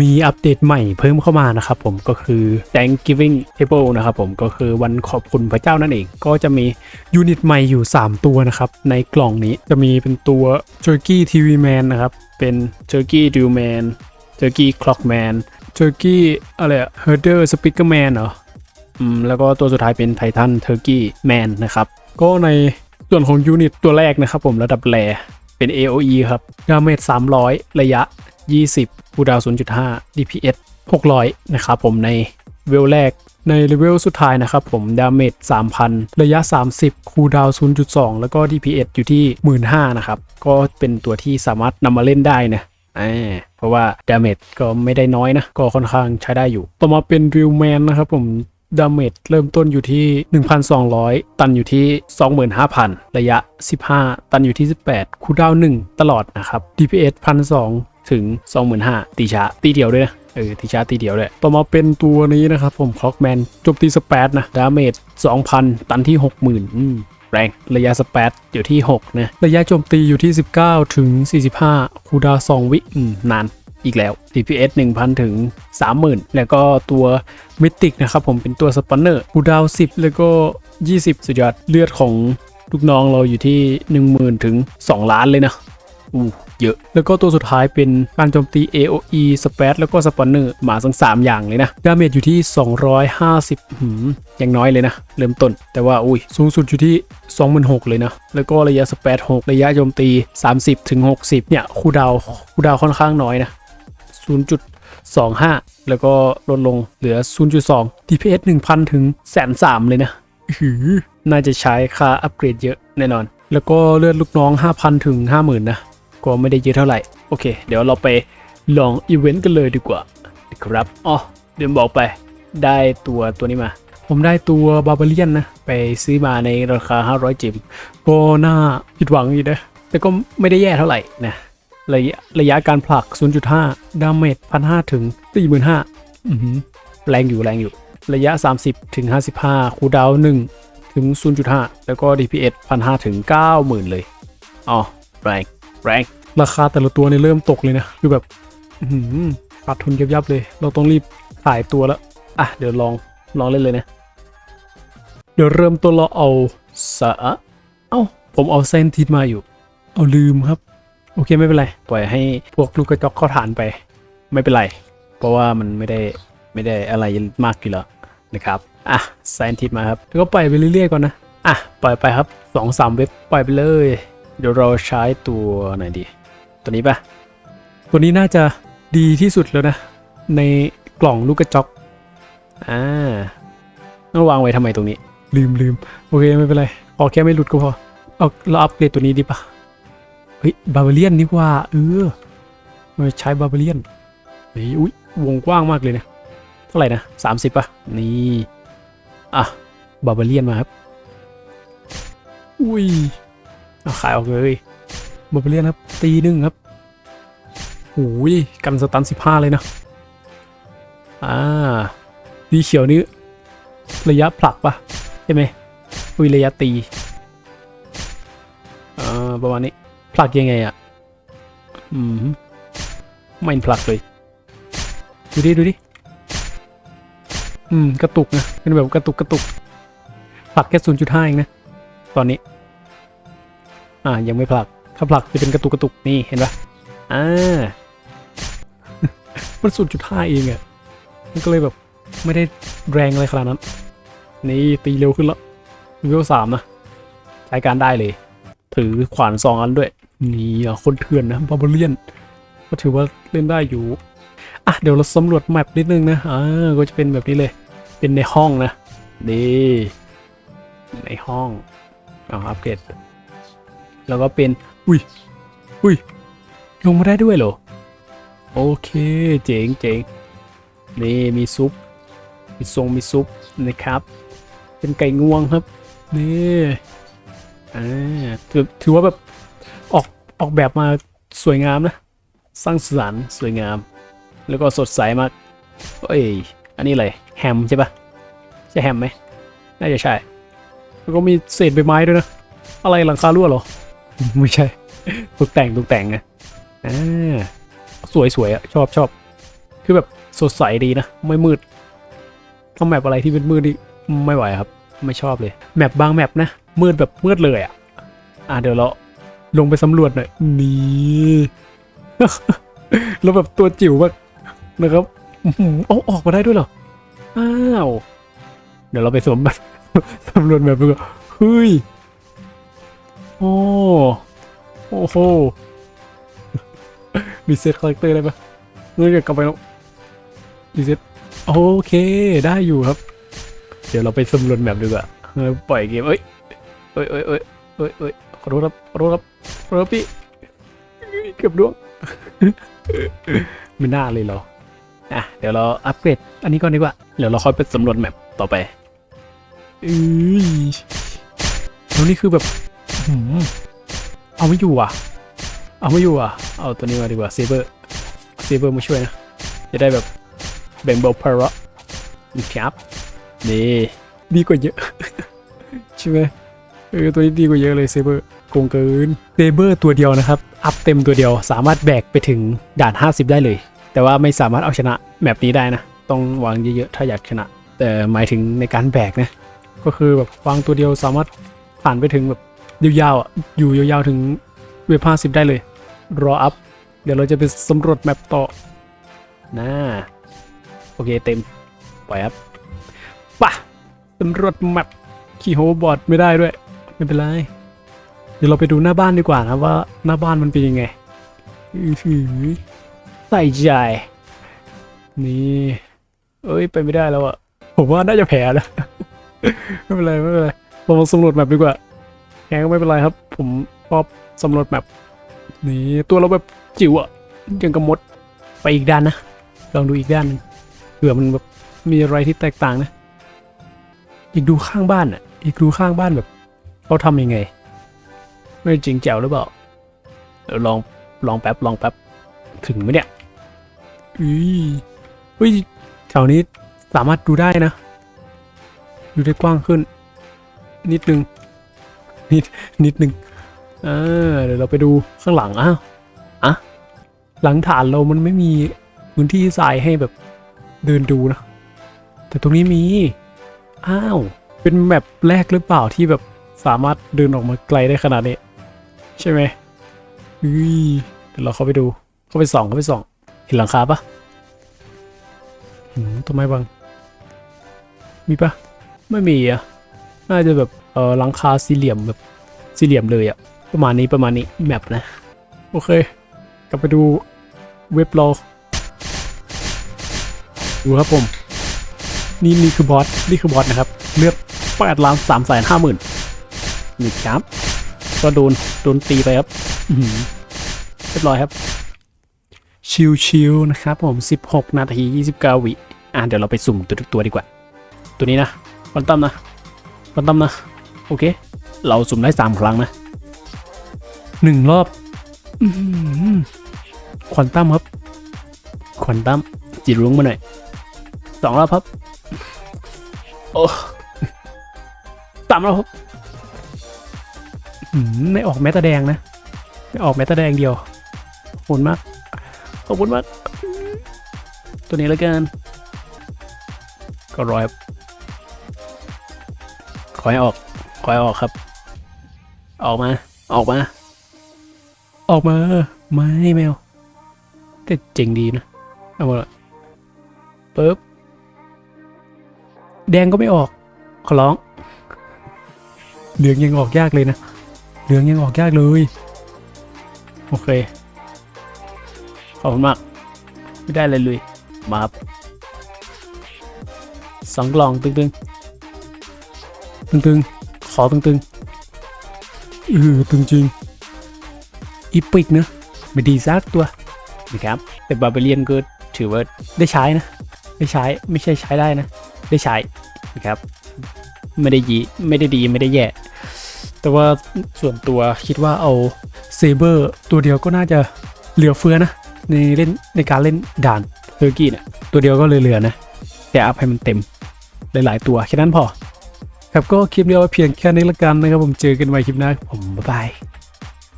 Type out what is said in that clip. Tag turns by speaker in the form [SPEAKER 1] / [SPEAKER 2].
[SPEAKER 1] มีอัปเดตใหม่เพิ่มเข้ามานะครับผมก็คือ Thanksgiving Table นะครับผมก็คือวันขอบคุณพระเจ้านั่นเอง ก็จะมียูนิตใหม่อยู่ 3 ตัวนะครับ ในกล่องนี้จะมีเป็นตัว Turkey TV Man นะครับ เป็น Turkey d u Man Turkey Clock Man Turkey อะไรอะ Herder Speaker Man เหรออืมแล้วก็ตัวสุดท้ายเป็นไททันเทอร์กี้แมนนะครับ ก็ในส่วนของยูนิตตัวแรกนะครับผมระดับแรเป็น AOE ครับดาเมจ300 ระยะ 20คูดาว0.5 DPS 600 นะครับผมในเวลแรกในเลเวลสุดท้ายนะครับผมดาเมจ3,000 ระยะ 30 คูดาว0.2 แล้วก็ DPS อยู่ที่ 15,000 นะครับ ก็เป็นตัวที่สามารถนำมาเล่นได้นะเพราะว่าดาเมจก็ไม่ได้น้อยนะ ก็ค่อนข้างใช้ได้อยู่ ต่อมาเป็นริวแมนนะครับผมดาเมจเริ่มต้นอยู่ที่ 1,200 ตันอยู่ที่ 25,000 ระยะ 15 ตันอยู่ที่ 18 คูดาวน์1ตลอดนะครับ DPS 1,200 ถึง 25,000ตีช้าตีเดียวด้วยนะเออตีช้าตีเดียวด้วยต่อมาเป็นตัวนี้นะครับผมคล็อกแมนจมตีสเปดนะ ดาเมจ 2,000 ตันที่ 60,000อืมแรงระยะสเปดอยู่ที่ 6 นะ ระยะโจมตีอยู่ที่ 19 ถึง 45 คูดา2วิอืมนานอีกแล้ว DPS 1,000 ถึง 30,000 แล้วก็ตัวมิติกนะครับผมเป็นตัวสปอนเนอร์คูดาว 10 แล้วก็ 20 สุดยอดเลือดของลูกน้องเราอยู่ที่ 10,000 ถึง 2 ล้านเลยนะ อู้เยอะ แล้วก็ตัวสุดท้ายเป็นการโจมตี AOE สเปซแล้วก็สปอนเนอร์มาทั้ง3 อย่างเลยนะ ดาเมจอยู่ที่ 250หืมยังน้อยเลยนะ เริ่มต้น แต่ว่าอุ้ยสูงสุดอยู่ที่26,000เลยนะ แล้วก็ระยะสเปซ6ระยะโจมตี 30ถึง60 เนี่ย คูดาวคูดาวค่อนข้างน้อยนะ 0.25 แล้วก็ลดลงเหลือ 0.2 DPS 1,000 ถึงแสนสามเลยนะหือน่าจะใช้ค่าอัปเกรดเยอะแน่นอน แล้วก็เลือดลูกน้อง 5,000 ถึง 50,000 นะ ก็ไม่ได้เยอะเท่าไหร่ โอเค เดี๋ยวเราไปลองอีเวนต์กันเลยดีกว่าครับอ๋อเดี๋ยวบอกไปได้ตัวตัวนี้มา ผมได้ตัวบาบาเลียนนะ ไปซื้อมาในราคา 500 จิมก็น่าผิดหวังอยู่นะ แต่ก็ไม่ได้แย่เท่าไหร่นะระยะระยะการผลัก 0.5 ดาเมจ1,500 ถึง 45,000อือหือแรงอยู่แรงอยู่ ระยะ 30 ถึง 55 คูดาวน์1ถึง 0.5 แล้วก็ DPS 1,500 ถึง 90,000 เลย อ๋อ แรง แรงราคาแต่ละตัวเนี่ยเริ่มตกเลยนะคือแบบอื้อหือขาดทุนยับยับๆเลย เราต้องรีบขายตัวแล้วอะเดี๋ยวลองลองเล่นเลยนะ เดี๋ยวเริ่มต้นเราเอาสะเอ้าผมเอาเซนทิดมาอยู่ เอาลืมครับ โอเคไม่เป็นไร ปล่อยให้พวกลูกกระจอกเข้าฐานไป ไม่เป็นไร เพราะว่ามันไม่ได้ไม่ได้อะไรมากอยู่แล้วนะครับอะไซนทิดมาครับแล้วก็ปล่อยไปเรื่อยๆก่อนนะอะปล่อยไปครับสองสามเว็บปล่อยไปเลย เดี๋ยวเราใช้ตัวไหนดี ตัวนี้ปะตัวนี้น่าจะดีที่สุดแล้วนะ ในกล่องลูกกระจอกอ่าต้องวางไว้ทำไมตรงนี้ ลืมลืมโอเคไม่เป็นไรขอแค่ไม่หลุดก็พอเอาเราอัปเกรดตัวนี้ดีปะเฮ้ยบา b าเลียนนี่ว่าเออมาใช้บา b าเลียนเฮ้ยอุ้ยวงกว้างมากเลยนะเท่าไหร่นะสามสิบป่ะนี่อะบา b าเลียนมาครับอุ้ยเอา ขายออกเลยบา b าเลียนครับ ตีหนึ่งครับโอ้ยกันสตันสิบห้าเลยนะ อ่าดีเขียวนี้ระยะผลักปะใช่ไหมอุ้ยระยะตีอ่าประมาณนี้ผลักยังไงอะ อืมไม่ผลักเลย ดูดิ ดูดิ อืม กระตุกนะเป็นแบบกระตุกกระตุกผลักแค่ศูนย์จุดห้าเองนะ ตอนนี้ อ่ายังไม่ผลัก ถ้าผลักจะเป็นกระตุกกระตุกนี่เห็นปะอ่า มันศูนย์จุดห้าเองอะมันก็เลยแบบไม่ได้แรงอะไรขนาดนั้น นี่ตีเร็วขึ้นแล้วเลเวลสามนะใช้การได้เลย ถือขวานสองอันด้วย นี่อะคนเถื่อนนะบาบเลียน ก็ถือว่าเล่นได้อยู่ อะเดี๋ยวเราสำรวจแมปนิดนึงนะ อ่า ก็จะเป็นแบบนี้เลย เป็นในห้องนะนี่ในห้องเอาอัปเกรด แล้วก็เป็น อุ้ย อุ้ย ลงมาได้ด้วยเหรอ โอเค เจ๋งเจ๋งนี่มีซุป มีทรงมีซุปนะครับ เป็นไก่งวงครับ นี่อ่าถือถือว่าแบบออกออกแบบมาสวยงามนะ สร้างสรรค์สวยงาม แล้วก็สดใสมากเอ้ย อันนี้อะไร แฮมใช่ปะใช่แฮมไหม น่าจะใช่ แล้วก็มีเศษใบไม้ด้วยนะ อะไรหลังคารั่วเหรอ ไม่ใช่ตกแต่งตกแต่งไงอ่าสวยสวยอะชอบชอบคือแบบสดใสดีนะ ไม่มืดถ้าแมปอะไรที่เป็นมืดนี่ไม่ไหวครับ ไม่ชอบเลย แมปบางแมปนะ มืดแบบมืดเลยอะอะเดี๋ยวเราลงไปสำรวจหน่อยนี่แล้วแบบตัวจิ๋วมากนะครับออหือเอาออกมาได้ด้วยเหรอ อ้าว เดี๋ยวเราไปสมบัตรสำรวจแบบดูก่อเฮ้ย โอ้โอ้โหรีเซ็ตคาแรคเตอร์ได้ปะเงื่อนกลับไปแล้วรีเซ็ตโอเคได้อยู่ครับ เดี๋ยวเราไปสำรวจแบบดีกว่าปล่อยเกมเอ้ยเอ้ยเอ้ยเอ้ยเอ้ยเอ้ยขอโทษครับขอโทษครับขอโทษพี่เกือบดวงไม่น่าเลยเหรออะเดี๋ยวเราอัปเกรดอันนี้ก่อนดีกว่า เดี๋ยวเราค่อยไปสำรวจแมปต่อไปอือแล้วนี่คือแบบ เอาไม่อยู่อะ เอาไม่อยู่อะ เอาตัวนี้มาดีกว่าเซเบอร์เซเบอร์มาช่วยนะ จะได้แบบแบ่งเบาภาระนะครับนี่ดีกว่าเยอะ ใช่ไหมเออตัวนี้ดีกว่าเยอะเลยเซเบอร์โกงเกินเซเบอร์ตัวเดียวนะครับ อัพเต็มตัวเดียวสามารถแบกไปถึงด่าน 50 ได้เลย แต่ว่าไม่สามารถเอาชนะแมปนี้ได้นะ ต้องวางเยอะๆถ้าอยากชนะ แต่หมายถึงในการแบกนะ ก็คือแบบวางตัวเดียวสามารถผ่านไปถึงแบบ ยาวๆอะอยู่ยาวๆถึงเวฟ50ได้เลย รออัพ เดี๋ยวเราจะไปสำรวจแมปต่อนะโอเคเต็ม ปล่อยครับป่ะสำรวจแมปขี่โฮบอร์ดไม่ได้ด้วย ไม่เป็นไร เดี๋ยวเราไปดูหน้าบ้านดีกว่านะว่าหน้าบ้านมันเป็นยังไงใส่ใจ นี่เอ้ยไปไม่ได้แล้วอะผมว่าน่าจะแพ้แล้ว ไม่เป็นไรไม่เป็นไรเรามาสำรวจแมปดีกว่า แพ้ก็ไม่เป็นไรครับ ผมชอบสำรวจแมปนี่ตัวเราแบบจิ๋วอะยังกับมดไปอีกด้านนะ ลองดูอีกด้านนึงเผื่อมันแบบมีอะไรที่แตกต่างนะ อีกดูข้างบ้านอะอีกดูข้างบ้านแบบเขาทำยังไง ไม่จริงแจ๋วหรือเปล่าเดี๋ยวลองลองแป๊บลองแป๊บถึงไหมเนี่ยอุ้ยเฮ้ยแถวนี้สามารถดูได้นะ ดูได้กว้างขึ้น นิดนึง นิดนิดนึงเออเดี๋ยวเราไปดูข้างหลังอ้าวอะหลังฐานเรามันไม่มีพื้นที่ทรายให้แบบเดินดูนะ แต่ตรงนี้มี อ้าว เป็นแมปแรกหรือเปล่าที่แบบสามารถเดินออกมาไกลได้ขนาดนี้ ใช่ไหมอุ้ยเดี๋ยวเราเข้าไปดู เข้าไปส่องเข้าไปส่อง เห็นหลังคาปะหืมต้นไม้บังมีปะไม่มีอะ น่าจะแบบ เออหลังคาสี่เหลี่ยมแบบสี่เหลี่ยมเลยอะประมาณนี้ประมาณนี้แมปนะ โอเค กลับไปดูเว็บเราดูครับผม นี่นี่คือบอสนี่คือบอสนะครับ เลือดแปดล้านสามแสนห้าหมื่นนี่ครับ ก็โดนโดนตีไปครับเรียบร้อยครับ ชิวๆนะครับ ผม 16 นาที29วิอะเดี๋ยวเราไปสุ่มตัวตัวดีกว่า ตัวนี้นะวันตั้มนะวันตั้มนะ โอเค เราสุ่มได้3ครั้งนะหนึ่งรอบควันตั้มครับควันตั้มจิตรุ้งมาหน่อยสองรอบครับ โอ้สามรอบครับไม่ออกแม้แต่แดงนะ ไม่ออกแม้แต่แดงเดียวขอบคุณมาก ขอบคุณมาก ตัวนี้แล้วกัน ก็รอยครับขอให้ออก ขอให้ออกครับ ออกมา ออกมา ออกมา ไม่แมวแต่เจ๋งดีนะ เอามาปึ๊บ แดงก็ไม่ออก ขอร้อง เหลืองยังออกยากเลยนะ เหลืองยังออกยากเลย โอเค ขอบคุณมาก ไม่ได้เลยเลย มาครับสองกล่องตึงตึงตึงๆ อตึงตึงๆเออตึงจริงอีปิกเนอะไม่ดีสักตัวนะครับแต่บาเบเลียนก็ถือว่าได้ใช้นะ ได้ใช้ไม่ใช่ใช้ได้นะ ได้ใช้นะครับ ไม่ได้ยีไม่ได้ดีไม่ได้แย่แต่ว่าส่วนตัวคิดว่าเอาเซเบอร์ตัวเดียวก็น่าจะเหลือเฟือนะ ในเล่นในการเล่นด่านเทอร์กี้เนี่ยตัวเดียวก็เหลือนะ แต่อัพให้มันเต็มหลายๆตัวแค่นั้นพอ ครับก็คลิปเดียวไว้เพียงแค่นี้ละกันนะครับผมเจอกันใหม่คลิปหน้าผมบ๊ายบาย